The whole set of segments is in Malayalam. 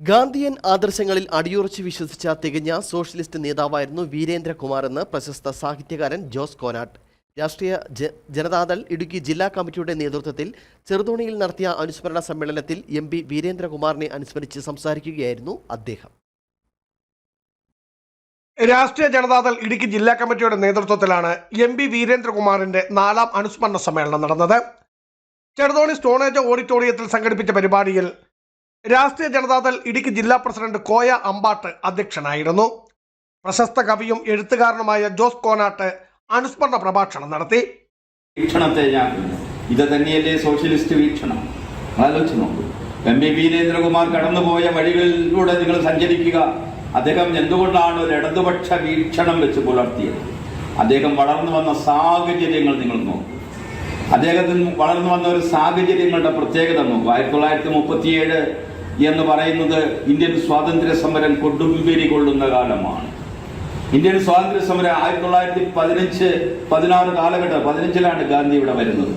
ഗാന്ധിയൻ ആദർശങ്ങളിൽ അടിയുറച്ച് വിശ്വസിച്ച തികഞ്ഞ സോഷ്യലിസ്റ്റ് നേതാവായിരുന്നു വീരേന്ദ്രകുമാർ എന്ന് പ്രശസ്ത സാഹിത്യകാരൻ ജോസ് കോനാട്ട്. രാഷ്ട്രീയ ജനതാദൾ ഇടുക്കി ജില്ലാ കമ്മിറ്റിയുടെ നേതൃത്വത്തിൽ ചെറുതോണിയിൽ നടത്തിയ അനുസ്മരണ സമ്മേളനത്തിൽ എം പി വീരേന്ദ്രകുമാറിനെ അനുസ്മരിച്ച് സംസാരിക്കുകയായിരുന്നു അദ്ദേഹം. രാഷ്ട്രീയ ജനതാദൾ ഇടുക്കി ജില്ലാ കമ്മിറ്റിയുടെ നേതൃത്വത്തിലാണ് എം പി വീരേന്ദ്രകുമാറിന്റെ നാലാം അനുസ്മരണ സമ്മേളനം നടന്നത്. ചെറുതോണി സ്റ്റോണേജ് ഓഡിറ്റോറിയത്തിൽ സംഘടിപ്പിച്ച പരിപാടിയിൽ രാഷ്ട്രീയ ജനതാദൾ ഇടുക്കി ജില്ലാ പ്രസിഡന്റ് കോയ അമ്പാട്ട് അധ്യക്ഷനായിരുന്നു. പ്രശസ്ത കവിയും എഴുത്തുകാരനുമായ ജോസ് കോനാട്ട് അനുസ്മരണ പ്രഭാഷണം നടത്തി. വീക്ഷണത്തെ ഞാൻ ഇത് തന്നെയല്ലേ സോഷ്യലിസ്റ്റ് വീക്ഷണം? ആലോചിച്ച് നോക്കൂ. എം ബി വീരേന്ദ്രകുമാർ കടന്നുപോയ വഴികളിലൂടെ നിങ്ങൾ സഞ്ചരിക്കുക. അദ്ദേഹം എന്തുകൊണ്ടാണ് ഒരു ഇടതുപക്ഷ വീക്ഷണം വെച്ച് പുലർത്തിയത്? അദ്ദേഹം വളർന്നു വന്ന സാഹചര്യങ്ങൾ നിങ്ങൾ നോക്കൂ. അദ്ദേഹത്തിന് വളർന്നു വന്ന ഒരു സാഹചര്യങ്ങളുടെ പ്രത്യേകത നോക്കൂ. ആയിരത്തി തൊള്ളായിരത്തി മുപ്പത്തിയേഴ് എന്ന് പറയുന്നത് ഇന്ത്യൻ സ്വാതന്ത്ര്യ സമരം കൊടുമ്പിരി കൊള്ളുന്ന കാലമാണ്. ഇന്ത്യൻ സ്വാതന്ത്ര്യ സമരം ആയിരത്തി തൊള്ളായിരത്തി പതിനഞ്ച് പതിനാറ് കാലഘട്ടം പതിനഞ്ചിലാണ് ഗാന്ധി ഇവിടെ വരുന്നത്.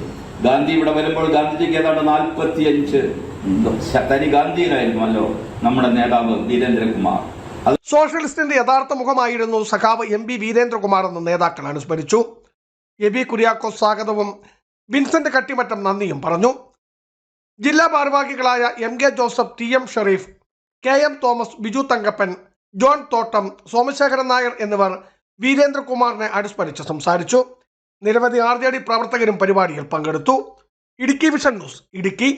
ഗാന്ധി ഇവിടെ വരുമ്പോൾ ഗാന്ധിജിക്ക് ഏതാണ്ട് നാൽപ്പത്തിയഞ്ച് തനി ഗാന്ധിയിലായിരുന്നല്ലോ നമ്മുടെ നേതാവ് വീരേന്ദ്രകുമാർ. സോഷ്യലിസ്റ്റിന്റെ യഥാർത്ഥ മുഖമായിരുന്നു സഖാവ് എം ബി വീരേന്ദ്രകുമാർ എന്ന നേതാക്കൾ അനുസ്മരിച്ചു എ ബി കുര്യാക്കോസ് സ്വാഗതവും വിൻസെന്റ് കട്ടിമറ്റം നന്ദിയും പറഞ്ഞു. ജില്ലാ ഭാരവാഹികളായ M K Joseph T M Sherif K M Thomas Biju Thankappan John Thottam Somashekharan Nair എന്നിവർ വീരേന്ദ്രകുമാറിനെ അനുസ്മരിച്ച് സംസാരിച്ചു. നിരവധി ആർ പ്രവർത്തകരും പരിപാടിയിൽ പങ്കെടുത്തു. Idukki vision news Idukki.